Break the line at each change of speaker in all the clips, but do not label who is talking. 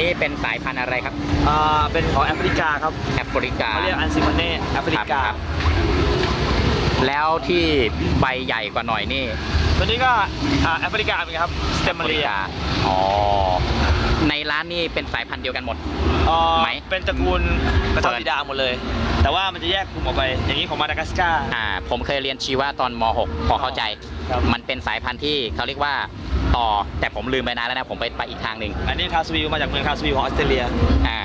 นี้เป็นสายพันธุ์อะไรครับ
อ่าเป็นของแอฟริกาครับ
แอฟริกา
เขาเรียกอันซิมเน่แอฟริกา
ครับแล้วที่ใบใหญ่กว่าหน่อยนี่
ตัวนี้ก็อ่าแอฟริกาเหมือนกันครับสเตมมาเรีย
อ๋อในร้านนี่เป็นสายพันธุ์เดียวกันหมดไหม
เป็นตระกูลกระทอสีดาหมดเลย แต่ว่ามันจะแยกกลุ่มออกไป อย่างนี้ของมาดากัสการ์
อ่าผมเคยเรียนชีวะตอนม .6 พอเข้าใจ
ครับ
มันเป็นสายพันธุ์ที่เขาเรียกว่า ต่อ แต่ผมลืมไปนานแล้วนะผมไปไปอีกทางหนึ่ง
อันนี้คาสวิลมาจากเมืองคาสวิลของออสเตรเลีย
อ่า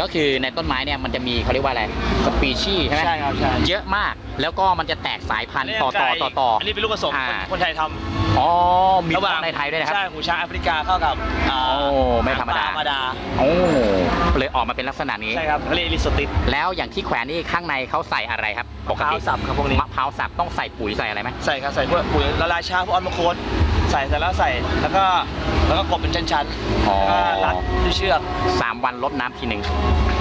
ก็คือในต้นไม้เนี่ยมันจะมีเขาเรียกว่าอะไรสปีชีส์ใช่ไหม
ใช่ครับใช่
เยอะมากแล้วก็มันจะแตกสายพันธุ์ต่อต่อต่อต่อ
อันนี้เป็นลูกผสม
อ่า
คนคนไทยทำ
อ๋อมี
ระหว่าง
ในไทยด้วยนะครับ
ใช่หูช้างแอฟริกาเข้ากับอ่า
โอ้ไม่ธรรมดา
ธรรมดา
โอ้เลยออกมาเป็นลักษณะนี้
ใช่ครับเขาเรียกลิโซติส
แล้วอย่างที่แขวนนี่ข้างในเขาใส่อะไรครับปก
ข้าว
ติ
สับครับพวกนี้
มะพร้าวสับต้องใส่ปุ๋ยใส่อะไรไหม
ใส่ครับใส่พวกปุ๋ยละลายช้าพวกออนมาโคด ใส่เสร็จแล้วใส่แล้วก็แล้วก็กบเป็นชั้นๆ
อ๋อ
แล้วก็รัดด้วยเชือก
สามวันลดน้ำทีหนึ่ง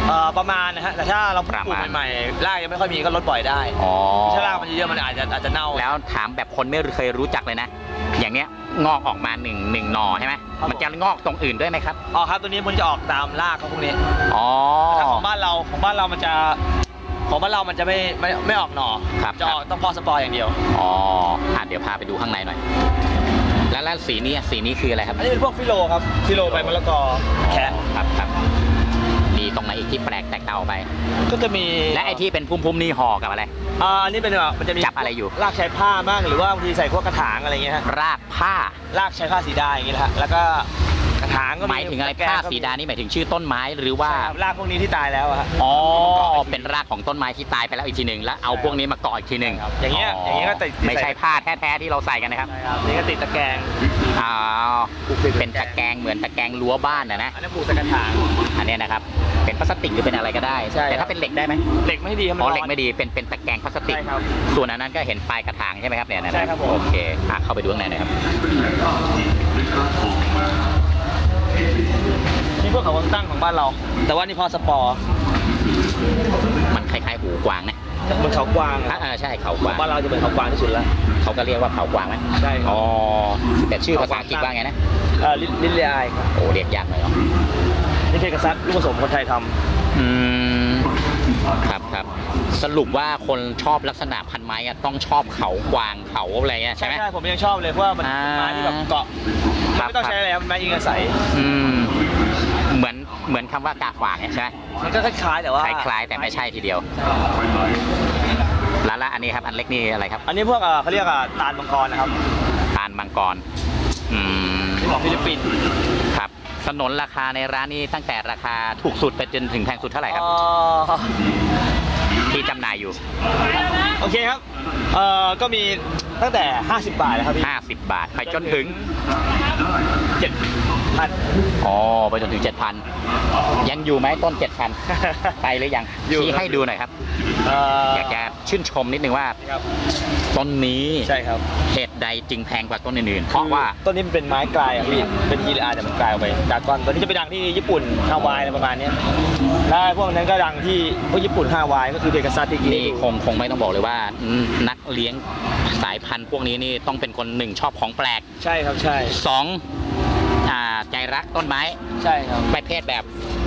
เอ่อประมาณนะฮะแต่ถ้าเราป
ประ
ลูก
มาณ
ใหม่ๆรากยังไม่ค่อยมีก็ลดบ่อยได้
อ๋อ
ถ้ารากมันเยอะๆมันอาจจะอาจจะเน่า
แล้วถามแบบคนไม่เคยรู้จักเลยนะ อย่างเนี้ยงอกออกมาหนึ่งหนึ่งหน่อใช่ไหม
ครับ
มันจะงอกตรงอื่นด้วยไหมครับ
อ๋อครับตัวนี้มันจะออกตามรากครับพวกนี้
อ๋อ
ถ้าของบ้านเราของบ้านเรามันจะของบ้านเรามันจะไม่ไม่ไม่ออกหน่อ
ครับ
จะออกต้องเพอสปอร์อย่างเดียว
อ๋ออะเดี๋ยวพาไปดูข้างในหน่อย แล้วแล้วสีนี้สีนี้คืออะไรครับ
อันนี้เป็นพวกฟิโลครับฟิโลใบมะละกอแคะ
ครับครับมีตรงไหนอีกที่แปลกแตกต่างออกไป
ก็จะมี
และไอ้ที่เป็นพุ่มๆนี่ห่อกับอะไร
อ่าอันนี้เป็นแบบมันจะมี
จับอะไรอยู่
รากใช้ผ้าบ้างหรือว่าบางทีใส่พวกกระถางอะไรเงี้ยฮะ
รากผ้า
รากใช้ผ้าสีดาอย่างงี้แหละฮะแล้วก็ กระถางก็
หมายถึงอะไร
แกะ
ผ้า
ก็มี
สีดานี่หมายถึงชื่อต้นไม้หรือว่า
ใช่ครับรากพวกนี้ที่ตายแล้วอะฮะ
อ๋อ เป็นรากของต้นไม้ที่ตายไปแล้วอีกทีหนึ่งแล้วเอาพวกนี้มาเกาะอีกทีหนึ่ง
ครับอย่างเงี้ยอย่างเงี้ยก็ติด
ไม่ใช่ผ้าแท้ๆที่เราใส่กันนะครับ
ใช่ครับนี่ก็ติดตะแกรง
อ๋อ เป็นตะแกรงเหมือนตะแกรงรั้วบ้านนะนะ
อันนี้ปลูกตะกระถาง
อันเนี้ยนะครับ เป็นพลาสติกหรือเป็นอะไรก็ได้
ใช่ครับ
แต่ถ้าเป็นเหล็กได้ไหม
เหล็กไม่ดีครับมัน
อ๋อ
ร้อน
เหล็กไม่ดี เป็นเป็นตะแกรงพลาสติก
ใช่ครับ
ส่วนอันนั้นก็เห็นปลายกระถางใช่ไหมครับเนี่ยนะ
ใช่ครับผม
โอเคอะเข้าไปดูข้างในหน่อยครับ
นี่พวกเขาวางตั้งของบ้านเรา แต่ว่านี่พอสปอร์
มันคล้ายๆหูกวางนะ
เหมันเขากวาง
อะ
อะ
เออใช่เขา
ข
ก
อง
วาง
บ้านเราจะเป็นเขากวางที่สุดแล้ว
เขาก็เรียกว่าเขากวางไหม
ใช่ครับ
อ๋อแต่ชื่อภาษาอังกฤษว่าไงนะ
เอ่อลิลิลเลอายครับ
โอ้เรียกยากหน่อยเนาะ
นี่เพกาซัสลูกผสมคนไทยท
อืมครับครับสรุปว่าคนชอบลักษณะพันไม้อะต้องชอบเขากวางเขาอะไรเงี้ยำใช่ไหม
ใช่ผมยังชอบเลยเพราะว่ามัน
อ่า
เป็นไม้ที่แบบเกาะ
ครับ
ไม่ต้องใช้อะไรครับไม้ยิงอาศัย
อืมเหมือนเหมือนคำว่ากาฝางเนี่ยใช่ไหม
มันก็คล้ายๆแต่ว่า
คล้ายๆแต่ไม่ใช่ทีเดียวแล้วละอันนี้ครับอันเล็กนี่อะไรครับ
อันนี้พวกเอ่อเขาเรียกอะตาลมังกรนะครับ
ตาลมังกรอืม
ที่ของฟิลิปปินส์
ครับสนนราคาในร้านนี้ตั้งแต่ราคาถูกสุดไปจนถึงแพงสุดเท่าไหร่ครับ
เอ่อ
ที่จำหน่ายอยู่
โอเคครับเอ่อก็มี ตั้งแต่ 50 บาทนะครับพี่
50 บาท ไปจนถึง
เจ็ดพัน
อ๋อ ไปจนถึง 7,000 ยังอยู่ไหมต้น7,000ไปหรือยัง
อยู่
ชี้
ครับ
ให้ดูหน่อยครับ
เอ่อ
อยากจะชื่นชมนิดนึงว่า
ครับ
ต้นนี้
ใช่ครับ
เหตุใดจึงแพงกว่าต้นอื่นๆเพราะว่า
ต้นนี้มันเป็นไม้กลายอะพี่เป็นทีอาร์แต่มันกลายออกไปจากก้อนตัวนี้จะไปดังที่ญี่ปุ่นฮาวายอะไรประมาณเนี้ยแล้วพวกนั้นก็ดังที่พวกญี่ปุ่นฮาวายก็คือเดกาซาติกิ
นี่คงคงไม่ต้องบอกเลยว่าอืมนักเลี้ยงสายพันธุ์พวกนี้นี่ต้องเป็นคนหนึ่งชอบของแปลก
ใช่ครับใช่
สองอ่าใจรักต้นไม้
ใช่ครับ
ประเภทแบบ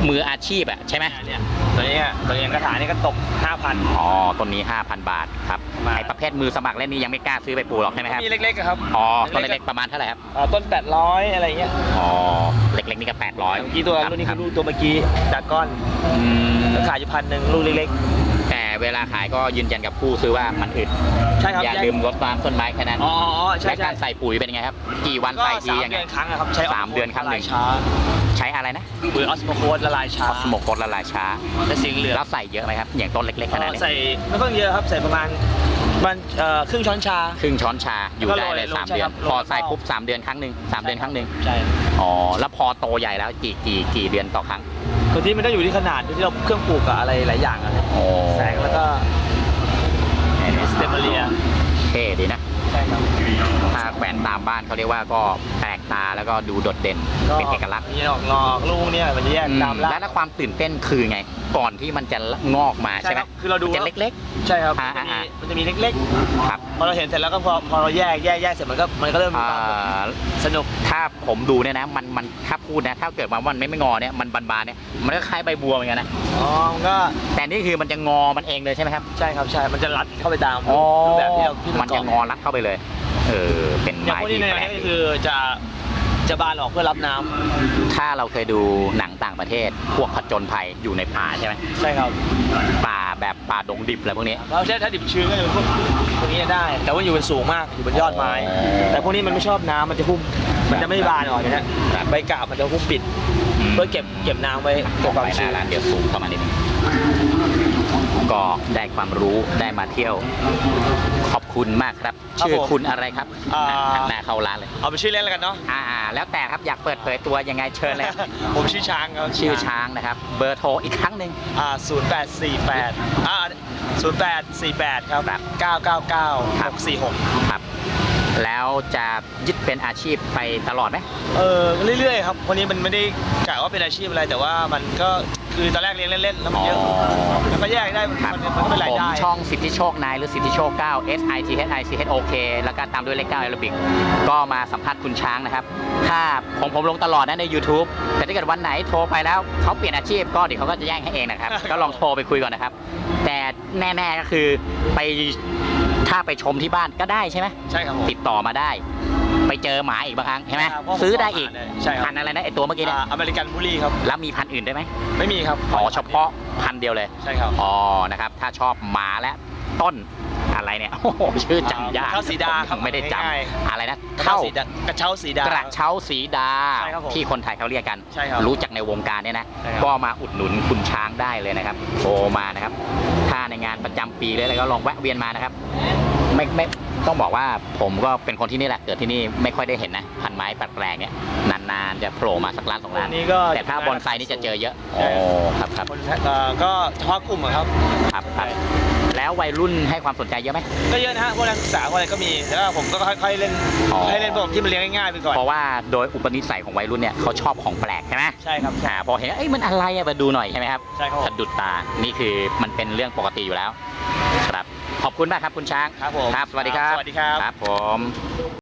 มืออาชีพอะใช่ไหม
เนี่ยตัวนี้อะตัวนี้กระถางนี่ก็ตก 5,000
อ๋อต้นนี้ 5,000 บาทครับ
มา
ไอประเภทมือสมัครเล่นนี่ยังไม่กล้าซื้อไปปลูกหรอกใช่ไหมครับ
มีเล็กๆอะครับ
อ๋อต้นเล็กๆประมาณเท่าไหร่ครับ
อ่าต้น 800 อะไรเงี้ย
อ๋อเล็กๆนี่ก็800
เมื่อกี้ตัวรุ่นนี้
ค
คื
รับ
อลูกตัวเมื่อกี้จากก้อน
อืม
ก็ขายอยู่พันหนึ่งลูกเล็ก
แต่ เวลาขายก็ยืนยันกับผู้ซื้อว่ามันอึด
ๆใช่ครับ
อย่าลืมรดน้ำต้นไม้แค่นั้น
อ๋ออ๋อใช่
และ
ใช่
การใส่ปุ๋ยเป็นยังไงครับ กี่วัน
ก็
ใส่ที
สาม
ยังไง
เดือนครั้งอะครับใช้
สามเดือนครั้งหนึ่ง
ละลายช้า
ใช้อะไรนะ
ปุ๋ยออสโมโคสละลายช้า
คอสโมโคดละลายช้า
และสีเหลือง
แล้วใส่เยอะไหมครับ อย่างต้นเล็กๆขนาด
เอ่อ
นี้
ใส่ไม่ต้องเยอะครับใส่ประมาณมันเอ่อครึ่งช้อนชา
ครึ่งช้อนชาอยู่
ก็
ได้
โรย
เลย
ลง
สาม
ใช่
เดือ
ครั
น
บ
พอ
โรย
ใส่
รอบ
ปุ๊บสามเดือนครั้งหนึ่งสามเดือนครั้งหนึ่ง
ใช่
อ๋อแล้วพอโตใหญ่แล้วกี่กี่กี่เดือนต่อครั้ง
ตัวที่มันก็อยู่ที่ขนาดอยู่ที่เราเครื่องปลูกกับอะไรหลายอย่างอะครับ
โอ้
แสงแล้วก็สเตมเลีย
เท่ดีนะ
ใช่ครับ
ถ้าแขวนตามบ้านเขาเรียกว่าก็แปลก ตาแล้วก็ดูโดดเด่นเป็นเอกลักษณ์
มีออกงอกลูกเนี่ยมันจะแยก
อืม
ตามราก
และแล้วความตื่นเต้นคือไง ก่อนที่มันจะงอกมา
ใช่
ใช่ไหม
ครับคือเราดู
มันจะเล็ก
ใช่ครับ
อ่า
มันจะมี
อ่า
มันจะมีเล็ก
ๆครับ
ๆพอเราเห็นเสร็จแล้วก็พอพอเราแยกแยกแยกเสร็จมันก็มันก็เริ่มมี
อ่
ความาสนุก
ถ้าผมดูเนี่ยนะมันมันถ้าพูดนะถ้าเกิดมาว่ามันไม่ไม่งอเนี่ยมันบานๆเนี่ยมันก็คล้ายใบบัวเหมือนกันนะ
อ๋อมันก็
แต่นี่คือมันจะงอมันเองเลยใช่ไหมครับ
ใช่ครับใช่มันจะรัดเข้าไปตาม
อ๋อ
รูปแบบที่เราที่
มันจะงอรัดเข้าไปเลยเออเป็น
อย่าง
ไม้
พวก
ที่
นี้
แปล
เนี่ย
ก
ก็
ดี
คือจะ จะบานออกเพื่อรับน้ำ
ถ้าเราเคยดูหนังต่างประเทศ พวกผจญภัยอยู่ในป่าใช่ไหม
ใช่ครับ
ป่าแบบป่าดงดิบอะไรพวกนี้
แล้วใช่ถ้าดิบชื้นก็จะเป็นพวกพวกนี้ได้ แต่ว่าอยู่บนสูงมากอยู่บนยอดไม้ แต่พวกนี้มันไม่ชอบน้ำมันจะหุ้มมันจะไม่บานออกนะฮะใบกาบมันจะหุ้มปิด เพื่อเก็บเก็บน้ำไว้เก็บความ
ไปห
ชื้
น้าร้านเดี๋ยวสูงเข้ามานิดนึง ก็ได้ความรู้ได้มาเที่ยว ขอบคุณมากครับ
ครับ
ชื่อ
ผม
คุณอะไรครับ
อ่า
หันหน้าเข้าร้านเลย
เอาไปชื่อเล่นแล้วกันเนาะ
อ่าแล้วแต่ครับอยากเปิดเผยตัวยังไงเชิญเลยครับ
ผมชื่อช้างครับ
ชื่อช้างนะครับ เบอร์โทรอีกครั้งหนึ่ง
อ่าศูนย์แปดสี่แปดอ่าศูนย์แปดสี่แปดครับ
ครับ
เก้าเก้าเก้า
ครั
ห
บ
กสี่หก
ครับ แล้วจะยึดเป็นอาชีพไปตลอดไหม
เออเรื่อยๆครับวันนี้มันไม่ได้กะว่าเป็นอาชีพอะไรแต่ว่ามันก็คือตอนแรกเลี้ยงเล่นๆแล้วมันเยอะ แล้วก็แยได้มัน
ครับ
มันก็เป็นราย
ผม
ได้
ช่องสิทธิโชคนายหรือสิทธิโชค9 S I T H I C H O K แล้วก็ตามด้วยเลข9แอโรบิกก็มาสัมภาษณ์คุณช้างนะครับ ถ้าผมผมลงตลอดนะใน YouTube แต่ถ้าเกิดวันไหนโทรไปแล้วเขาเปลี่ยนอาชีพก็เดี๋ยวเขาก็จะแย่งให้เองนะครับ ก็ลองโทรไปคุยก่อนนะครับ แต่แน่ๆก็คือไปถ้าไปชมที่บ้านก็ได้ใช่ไหม
ใช่ครับผม
ติดต่อมาได้ ไปเจอหมาอีกบางครั้งใช่ไหม
ครับเพราะผม
ซื้อได้อีก
ชอบหมาเนี่ยใช่ครับ
พันธุ์อะไรนะไอตัวเมื่อกี้เนี่ย
อ่าอเมริกันบุรีครับ
แล้วมีพันธุ์อื่นได้วยไหม
ไม่มีครับ
อ๋อเฉพาะพันธุ์เดียวเลย
ใช่ครับ
อ๋อ นะครับ ถ้าชอบหมาและต้นอะไรเนี่ย โอ้โห ชื่อจำยาก
กระเช้าสีดาครับ
ไม่ได้จ
ง่ายำ
อะไรนะ
กระเช้า
เท่า
สีดากระเช้าสีดา ก
ระเช้าสีดา
ใช่ครับผม
ที่คนไทยเขาเรียกกัน
ใช่ครับ
รู้จักในวงการเนี่ยนะ
ใช่ครับ
ก็มาอุดหนุนคุณช้างได้เลยนะครับ โทรมานะครับ ถ้าในงานประจำปีเลยแล้วก็ลองแวะเวียนมานะครับ ไม่ไม่ต้องบอกว่าผมก็เป็นคนที่นี่แหละเกิดที่นี่ไม่ค่อยได้เห็นนะพันไม้แปลกๆเนี่ยนานๆจะโผล่มาสักร้านสองร้าน
อันนี้ก็
แต่ถ้าบอนไซนี่จะเจอเยอะ
ใช่
โอ้ครับครับ
คนเอ่อก็เฉพาะกลุ่มอะครับ
ครับครับแล้ววัยรุ่นให้ความสนใจเยอะไหม
ก็เยอะนะฮะพวกนักศึกษาพวกอะไรก็มีแต่ว่าผมก็ค่อยๆเล่น
อ๋อ
ให้เล่นพวกที่มันเลี้ยงง่ายๆไปก่อน
เพราะว่าโดยอุปนิสัยของวัยรุ่นเนี่ยเขาชอบของแปลกใช่ไหม
ใช่ครับใช่
อ่าพอเห็นว่าเอ้ยมันอะไรอะมาดูหน่อยใช่ไหมครับ
ใช่ครับผม
สะดุดตานี่คือมันเป็นเรื่องปกติอยู่แล้วครับ ขอบคุณมากครับคุณช้าง
ครับผม
ครับสวัสดีครับ
สวัสดีครับ
ครับผม